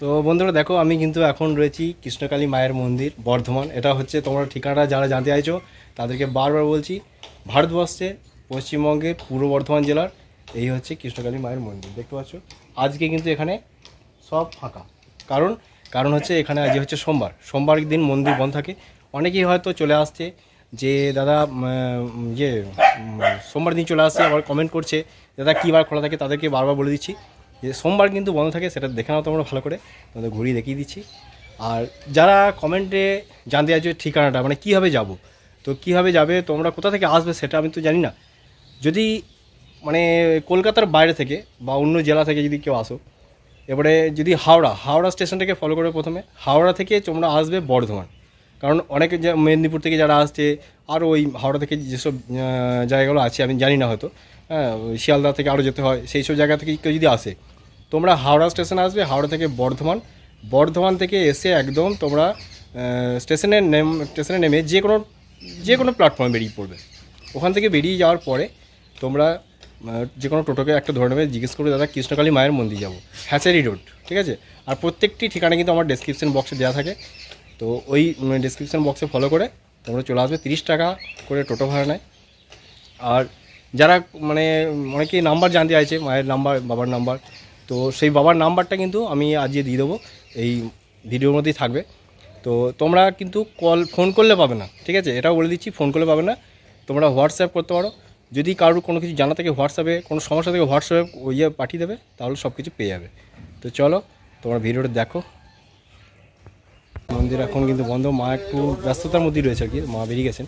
তো বন্ধুরা দেখো, আমি কিন্তু এখন রয়েছি কৃষ্ণকালী মায়ের মন্দির, বর্ধমান। এটা হচ্ছে তোমরা ঠিকানাটা যারা জানতে চাইছো, তাদেরকে বারবার বলছি, ভারতবর্ষে পশ্চিমবঙ্গের পূর্ব বর্ধমান জেলার এই হচ্ছে কৃষ্ণকালী মায়ের মন্দির। দেখতে পাচ্ছ? আজকে কিন্তু এখানে সব ফাঁকা। কারণ কারণ হচ্ছে এখানে আজ হচ্ছে সোমবার। সোমবার দিন মন্দির বন্ধ থাকে। অনেকেই হয়তো চলে আসছে যে, দাদা ইয়ে সোমবার দিন চলে আসছে, আবার কমেন্ট করছে দাদা, কী বার খোলা থাকে? তাদেরকে বারবার বলে দিচ্ছি। যে সোমবার কিন্তু বন্ধ থাকে, সেটা দেখে নাও তোমরা ভালো করে। তোমাদের ঘুরিয়ে দেখিয়ে দিচ্ছি। আর যারা কমেন্টে জানতে চাইছো ঠিকানাটা মানে কীভাবে যাব, তো কীভাবে যাবে, তোমরা কোথা থেকে আসবে সেটা আমি তো জানি না। যদি মানে কলকাতার বাইরে থেকে বা অন্য জেলা থেকে যদি কেউ আসো, এবারে যদি হাওড়া হাওড়া স্টেশনটাকে ফলো করে প্রথমে। হাওড়া থেকে তোমরা আসবে বর্ধমান। কারণ অনেকে মেদিনীপুর থেকে যারা আসছে, আর ওই হাওড়া থেকে যেসব জায়গাগুলো আছে, আমি জানি না হয়তো হ্যাঁ শিয়ালদা থেকে আরও যেতে হয়, সেই সব জায়গা থেকে কেউ যদি আসে, তোমরা হাওড়া স্টেশন আসবে, হাওড়া থেকে বর্ধমান বর্ধমান থেকে এসে একদম তোমরা স্টেশনের নেম, স্টেশনে নেমে যে কোনো যে কোনো প্ল্যাটফর্মে বেরিয়ে পড়বে। ওখান থেকে বেরিয়ে যাওয়ার পরে তোমরা যে কোনো টোটোকে একটা ধরে নেবে, জিজ্ঞেস করবে, দাদা, কৃষ্ণকালী মায়ের মন্দির যাব। হ্যাচারি রোড, ঠিক আছে? আর প্রত্যেকটি ঠিকানা কিন্তু আমার ডেসক্রিপশন বক্সে দেওয়া থাকে। তো ওই ডেসক্রিপশন বক্সে ফলো করে তোমরা চলে আসবে, তিরিশ টাকা করে টোটো ভাড়া নেয়। আর যারা মানে অনেকেই নাম্বার জানতে চাইছে, মায়ের নাম্বার বাবার নাম্বার তো সেই বাবার নাম্বারটা কিন্তু আমি আজকে দিয়ে দেবো, এই ভিডিওর মধ্যেই থাকবে। তো তোমরা কিন্তু কল ফোন করলে পাবে না, ঠিক আছে? এটাও বলে দিচ্ছি ফোন করলে পাবে না। তোমরা হোয়াটসঅ্যাপ করতে পারো। যদি কারোর কোনো কিছু জানা থাকে হোয়াটসঅ্যাপে কোনো সমস্যা থেকে হোয়াটসঅ্যাপে ইয়ে পাঠিয়ে দেবে, তাহলে সব কিছু পেয়ে যাবে। তো চলো, তোমরা ভিডিওটা দেখো। মন্দির এখন কিন্তু বন্ধ। মা একটু ব্যস্ততার মধ্যেই রয়েছে আর কি, মা বেরিয়ে গেছেন।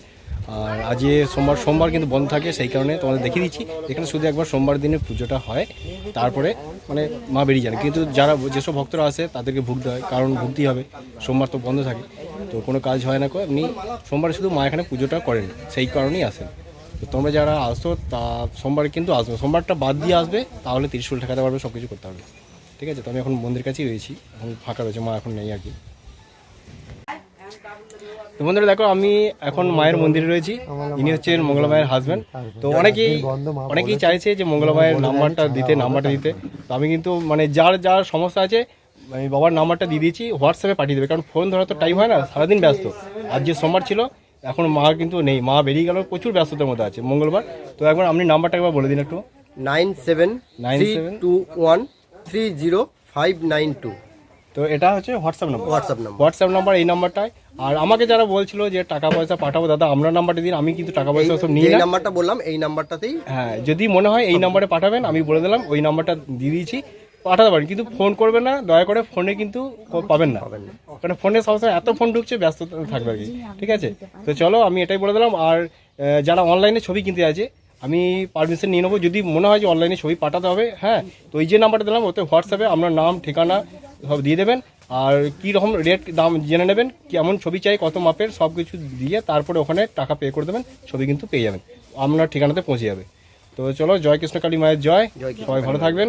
আর আজকে সোমবার সোমবার কিন্তু বন্ধ থাকে, সেই কারণে তোমাদের দেখিয়ে দিচ্ছি। এখানে শুধু একবার সোমবার দিনে পুজোটা হয়, তারপরে মানে মা বেরিয়ে যান। কিন্তু যারা, যেসব ভক্তরা আসে, তাদেরকে ভুগতে হয়, কারণ ভুগতেই হবে। সোমবার তো বন্ধ থাকে, তো কোনো কাজ হয় না কো আপনি সোমবারে শুধু মা এখানে পুজোটা করেন, সেই কারণেই আসেন। তো তোমরা যারা আসো, তা সোমবার কিন্তু আসবে। সোমবারটা বাদ দিয়ে আসবে, তাহলে ত্রিশুল ঠেকাতে পারবে সব কিছু করতে হবে ঠিক আছে? তো আমি এখন মন্দির কাছেই রয়েছি, এখন ফাঁকা রয়েছে, মা এখন নেই আর কি। তো বন্ধুরা দেখো আমি এখন মায়ের মন্দিরে রয়েছি। ইনি হচ্ছেন মঙ্গলা মায়ের হাজব্যান্ড তো অনেকেই অনেকেই চাইছে যে মঙ্গলা মায়ের নাম্বারটা দিতে নাম্বারটা দিতে। তো আমি কিন্তু মানে যার যার সমস্যা আছে আমি বাবার নাম্বারটা দিয়ে দিয়েছি হোয়াটসঅ্যাপে পাঠিয়ে দেবে। কারণ ফোন ধরা তো টাইম হয় না সারাদিন ব্যস্ত। আজ যে সোমবার ছিল এখন মা কিন্তু নেই। মা বেরিয়ে গেল প্রচুর ব্যস্ততার মধ্যে আছে মঙ্গলবার। তো একবার আপনি নাম্বারটা একবার বলে দিন একটু। Nine seven nine seven two one three zero five nine two. তো এটা হচ্ছে WhatsApp number WhatsApp number WhatsApp number এই নাম্বারটায় আর আমাকে যারা বলছিল যে টাকা পয়সা পাঠাবো দাদা আমরা নাম্বারটা দিন আমি কিন্তু টাকা পয়সা সব নিয়ে এই নাম্বারটা বললাম এই নাম্বারটাতেই হ্যাঁ যদি মনে হয় এই নাম্বারে পাঠাবেন আমি বলে দিলাম ওই নাম্বারটা দিয়ে দিয়েছি পাঠাতে পারেন। কিন্তু ফোন করবেন না দয়া করে ফোনে কিন্তু পাবেন না। কারণ ফোনে সবসময় এত ফোন ঢুকছে ব্যস্ত থাকবে আর কি। ঠিক আছে? তো চলো আমি এটাই বলে দিলাম। আর যারা অনলাইনে ছবি কিনতে আছে আমি পারমিশন নিয়ে নেব। যদি মনে হয় যে অনলাইনে ছবি পাঠাতে হবে হ্যাঁ তো এই যে নাম্বারটা দিলাম ওতে হোয়াটসঅ্যাপে আপনার নাম ঠিকানা সব দিয়ে দেবেন। আর কী রকম রেট দাম জেনে নেবেন কেমন ছবি চাই কত মাপের সব কিছু দিয়ে তারপরে ওখানে টাকা পে করে দেবেন ছবি কিন্তু পেয়ে যাবেন। আপনার ঠিকানাতে পৌঁছে যাবে। তো চলো জয় কৃষ্ণ কালী মায়ের জয়। সবাই ভালো থাকবেন।